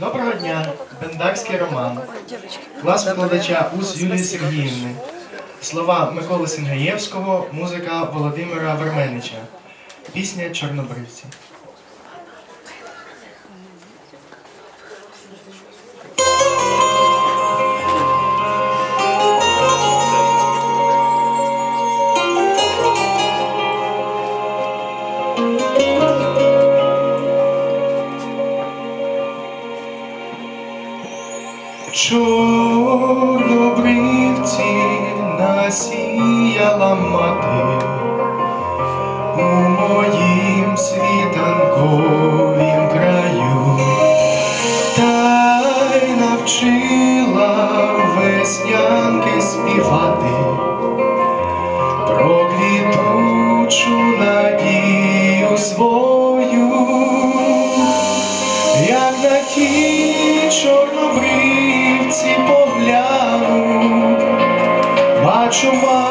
Доброго дня, Бендарський Роман, клас викладача УС Юлії Сергіївни, слова Миколи Сінгаєвського, музика Володимира Верменича, пісня Чорнобривці. чорнобривці насіяла мати у моїм світанку. 说话。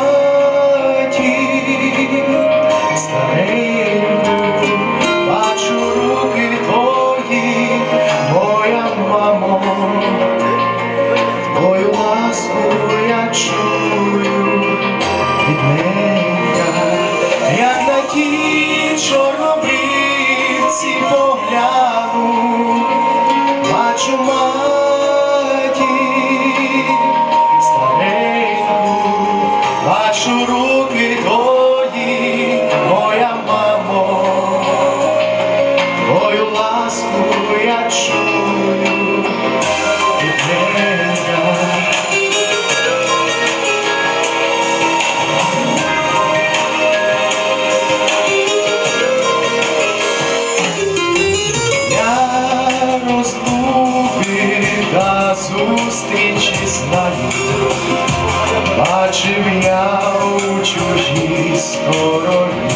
бачив я у чужій стороні,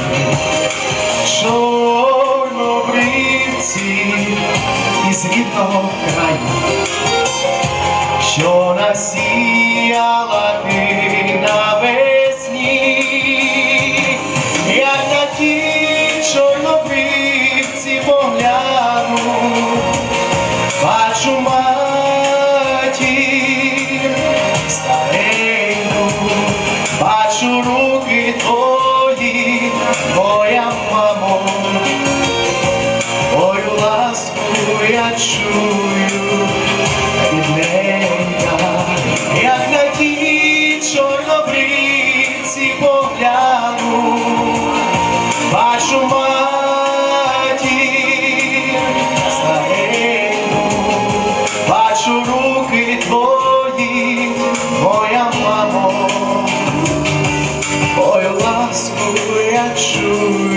чорнобривці із рідного краю. should ласку я чую.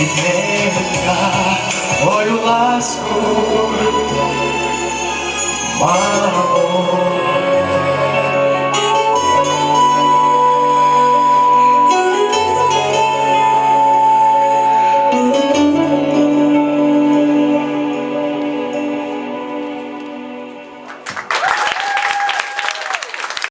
E nem brincar, olha o lasco Mano